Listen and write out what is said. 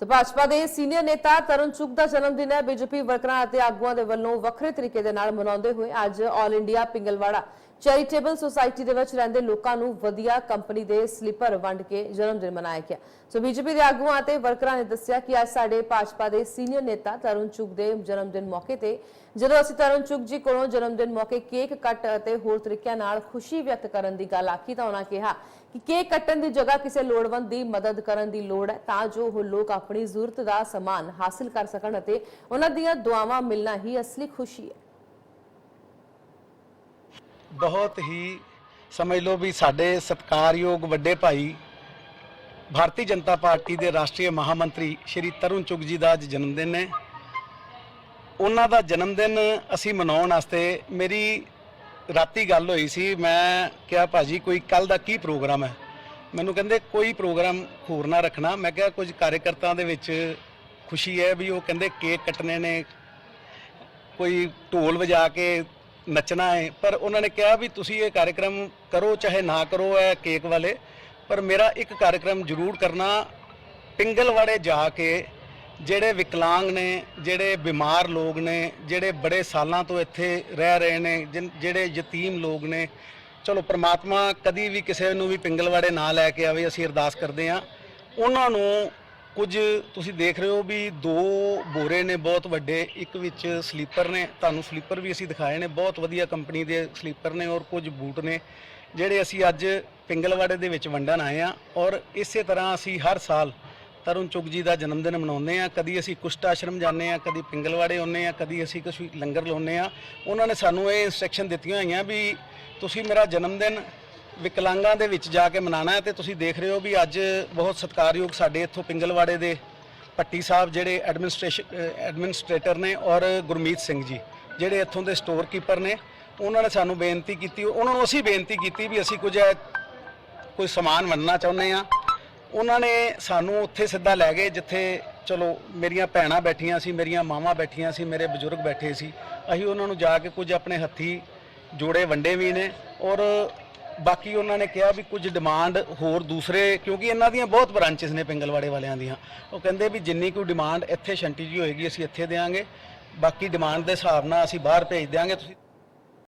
ਤੇ ਭਾਜਪਾ ਦੇ ਸੀਨੀਅਰ ਨੇਤਾ ਤਰੁਣ ਚੁੱਗ ਦਾ ਜਨਮ ਦਿਨ ਹੈ। ਬੀਜੇਪੀ ਵਰਕਰਾਂ ਅਤੇ ਆਗੂਆਂ ਦੇ ਵੱਲੋਂ ਵੱਖਰੇ ਤਰੀਕੇ ਦੇ ਨਾਲ ਮਨਾਉਂਦੇ ਹੋਏ ਅੱਜ all India Pingalwara charitable society ਦੇ ਵਿੱਚ ਰਹਿੰਦੇ ਲੋਕਾਂ ਨੂੰ ਵਧੀਆ ਕੰਪਨੀ ਦੇ ਸਲੀਪਰ ਵੰਡ ਕੇ ਜਨਮ ਦਿਨ ਮਨਾਇਆ ਗਿਆ। ਸੋ ਬੀਜੇਪੀ ਦੇ ਆਗੂਆਂ ਅਤੇ ਵਰਕਰਾਂ ਨੇ ਦੱਸਿਆ ਕਿ ਅੱਜ ਸਾਡੇ ਭਾਜਪਾ ਦੇ ਸੀਨੀਅਰ ਨੇਤਾ ਤਰੁਣ ਚੁੱਗ ਦੇ ਜਨਮ ਦਿਨ ਮੌਕੇ ਤੇ, ਜਦੋਂ ਅਸੀਂ ਤਰੁਣ ਚੁੱਗ ਜੀ ਕੋਲੋਂ ਜਨਮ ਦਿਨ ਮੌਕੇ ਕੇਕ ਕੱਟ ਅਤੇ ਹੋਰ ਤਰੀਕਿਆਂ ਨਾਲ ਖੁਸ਼ੀ ਵਿਅਕਤ ਕਰਨ ਦੀ ਗੱਲ ਆਖੀ ਤਾਂ ਉਹਨਾਂ ਕਿਹਾ ਕਿ ਕੇਕ ਕੱਟਣ ਦੀ ਜਗ੍ਹਾ ਕਿਸੇ ਲੋੜਵੰਦ ਦੀ ਮਦਦ ਕਰਨ ਦੀ ਲੋੜ ਹੈ, ਤਾਂ ਜੋ ਉਹ ਲੋਕ ਆਪ ਆਪਣੀ ਜ਼ਰੂਰਤ ਦਾ ਸਮਾਨ ਹਾਸਲ ਕਰ ਸਕਣ ਅਤੇ ਉਹਨਾਂ ਦੀਆਂ ਦੁਆਵਾਂ ਮਿਲਣਾ ਹੀ ਅਸਲੀ ਖੁਸ਼ੀ ਹੈ। ਬਹੁਤ ਹੀ ਸਮਝ ਲਓ ਵੀ ਸਾਡੇ ਸਤਿਕਾਰਯੋਗ ਵੱਡੇ ਭਾਈ ਭਾਰਤੀ ਜਨਤਾ ਪਾਰਟੀ ਦੇ ਰਾਸ਼ਟਰੀ ਮਹਾਮੰਤਰੀ ਸ਼੍ਰੀ ਤਰੁਣ ਚੁਗ ਜੀ ਦਾ ਅੱਜ ਜਨਮ ਦਿਨ ਹੈ। ਉਹਨਾਂ ਦਾ ਜਨਮ ਦਿਨ ਅਸੀਂ ਮਨਾਉਣ ਵਾਸਤੇ ਮੇਰੀ ਰਾਤੀ ਗੱਲ ਹੋਈ ਸੀ। ਮੈਂ ਕਿਹਾ ਭਾਜੀ ਕੋਈ ਕੱਲ ਦਾ ਕੀ ਪ੍ਰੋਗਰਾਮ ਹੈ? ਮੈਨੂੰ ਕਹਿੰਦੇ ਕੋਈ ਪ੍ਰੋਗਰਾਮ ਹੋਰ ਨਾ ਰੱਖਣਾ। ਮੈਂ ਕਿਹਾ ਕੁਝ ਕਾਰਜਕਰਤਾ ਦੇ ਵਿੱਚ ਖੁਸ਼ੀ ਹੈ ਵੀ ਉਹ ਕਹਿੰਦੇ ਕੇਕ ਕੱਟਣੇ ਨੇ, ਕੋਈ ਢੋਲ ਵਜਾ ਕੇ ਨੱਚਣਾ ਹੈ। ਪਰ ਉਹਨਾਂ ਨੇ ਕਿਹਾ ਵੀ ਤੁਸੀਂ ਇਹ ਕਾਰਜਕ੍ਰਮ ਕਰੋ, ਚਾਹੇ ਨਾ ਕਰੋ ਇਹ ਕੇਕ ਵਾਲੇ। ਪਰ ਮੇਰਾ ਇੱਕ ਕਾਰਜਕ੍ਰਮ ਜ਼ਰੂਰ ਕਰਨਾ, ਪਿੰਗਲਵਾੜੇ ਜਾ ਕੇ ਜਿਹੜੇ ਵਿਕਲਾਂਗ ਨੇ, ਜਿਹੜੇ ਬਿਮਾਰ ਲੋਕ ਨੇ, ਜਿਹੜੇ ਬੜੇ ਸਾਲਾਂ ਤੋਂ ਇੱਥੇ ਰਹਿ ਰਹੇ ਨੇ ਜਿਹੜੇ ਯਤੀਮ ਲੋਕ ਨੇ ਚਲੋ ਪ੍ਰਮਾਤਮਾ ਕਦੀ ਵੀ ਕਿਸੇ ਨੂੰ ਵੀ ਪਿੰਗਲਵਾੜੇ ਨਾ ਲੈ ਕੇ ਆਵੇ, ਅਸੀਂ ਅਰਦਾਸ ਕਰਦੇ ਹਾਂ। ਉਹਨਾਂ ਨੂੰ ਕੁਝ ਤੁਸੀਂ ਦੇਖ ਰਹੇ ਹੋ ਵੀ ਦੋ ਬੋਰੇ ਨੇ ਬਹੁਤ ਵੱਡੇ, ਇੱਕ ਵਿੱਚ ਸਲੀਪਰ ਨੇ, ਤੁਹਾਨੂੰ ਸਲੀਪਰ ਵੀ ਅਸੀਂ ਦਿਖਾਏ ਨੇ, ਬਹੁਤ ਵਧੀਆ ਕੰਪਨੀ ਦੇ ਸਲੀਪਰ ਨੇ ਔਰ ਕੁਝ ਬੂਟ ਨੇ, ਜਿਹੜੇ ਅਸੀਂ ਅੱਜ ਪਿੰਗਲਵਾੜੇ ਦੇ ਵਿੱਚ ਵੰਡਣ ਆਏ ਆ ਔਰ ਇਸੇ ਤਰ੍ਹਾਂ ਅਸੀਂ ਹਰ ਸਾਲ ਤਰੁਣ ਚੁਗ ਜੀ ਦਾ ਜਨਮ ਦਿਨ ਮਨਾਉਂਦੇ ਆ ਕਦੀ ਅਸੀਂ ਕੁਸ਼ਟ ਆਸ਼ਰਮ ਜਾਂਦੇ ਆ ਕਦੀ ਪਿੰਗਲਵਾੜੇ ਆਉਂਦੇ ਆ ਕਦੀ ਅਸੀਂ ਕੁਛ ਲੰਗਰ ਲਾਉਂਦੇ ਆ ਉਹਨਾਂ ਨੇ ਸਾਨੂੰ ਇਹ ਇਨਸਟਰਕਸ਼ਨ ਦਿੱਤੀਆਂ ਹੋਈਆਂ ਵੀ ਤੁਸੀਂ ਮੇਰਾ ਜਨਮ ਦਿਨ ਵਿਕਲਾਂਗਾਂ ਦੇ ਵਿੱਚ ਜਾ ਕੇ ਮਨਾਣਾ ਹੈ ਤੇ ਤੁਸੀਂ ਦੇਖ ਰਹੇ ਹੋ ਵੀ ਅੱਜ ਬਹੁਤ ਸਤਿਕਾਰਯੋਗ ਸਾਡੇ ਇੱਥੋਂ ਪਿੰਗਲਵਾੜੇ ਦੇ ਪੱਟੀ ਸਾਹਿਬ ਜਿਹੜੇ ਐਡਮਿਨਿਸਟ੍ਰੇਸ਼ਨ ਐਡਮਿਨਿਸਟ੍ਰੇਟਰ ਨੇ ਔਰ ਗੁਰਮੀਤ ਸਿੰਘ ਜੀ, ਜਿਹੜੇ ਇੱਥੋਂ ਦੇ ਸਟੋਰ ਕੀਪਰ ਨੇ, ਉਹਨਾਂ ਨੇ ਸਾਨੂੰ ਬੇਨਤੀ ਕੀਤੀ, ਉਹਨਾਂ ਨੂੰ ਅਸੀਂ ਬੇਨਤੀ ਕੀਤੀ ਵੀ ਅਸੀਂ ਕੁਝ, ਕੋਈ ਸਮਾਨ ਵੰਡਣਾ ਚਾਹੁੰਦੇ ਆ ਉਹਨਾਂ ਨੇ ਸਾਨੂੰ ਉੱਥੇ ਸਿੱਧਾ ਲੈ ਗਏ, ਜਿੱਥੇ ਚਲੋ ਮੇਰੀਆਂ ਭੈਣਾਂ ਬੈਠੀਆਂ ਸੀ, ਮੇਰੀਆਂ ਮਾਵਾਂ ਬੈਠੀਆਂ ਸੀ, ਮੇਰੇ ਬਜ਼ੁਰਗ ਬੈਠੇ ਸੀ। ਅਸੀਂ ਉਹਨਾਂ ਨੂੰ ਜਾ ਕੇ ਕੁਝ ਆਪਣੇ ਹੱਥੀ ਜੋੜੇ ਵੰਡੇ ਵੀ ਨੇ ਔਰ ਬਾਕੀ ਉਹਨਾਂ ਨੇ ਕਿਹਾ ਵੀ ਕੁਝ ਡਿਮਾਂਡ ਹੋਰ ਦੂਸਰੇ, ਕਿਉਂਕਿ ਇਹਨਾਂ ਦੀਆਂ ਬਹੁਤ ਬ੍ਰਾਂਚਸ ਨੇ ਪਿੰਗਲਵਾੜੇ ਵਾਲਿਆਂ ਦੀਆਂ। ਉਹ ਕਹਿੰਦੇ ਵੀ ਜਿੰਨੀ ਕੋਈ ਡਿਮਾਂਡ ਇੱਥੇ ਸ਼ੰਟੀ ਜੀ ਹੋਏਗੀ, ਅਸੀਂ ਇੱਥੇ ਦੇਾਂਗੇ ਬਾਕੀ ਡਿਮਾਂਡ ਦੇ ਹਿਸਾਬ ਨਾਲ ਅਸੀਂ ਬਾਹਰ ਭੇਜ ਦਿਆਂਗੇ, ਤੁਸੀਂ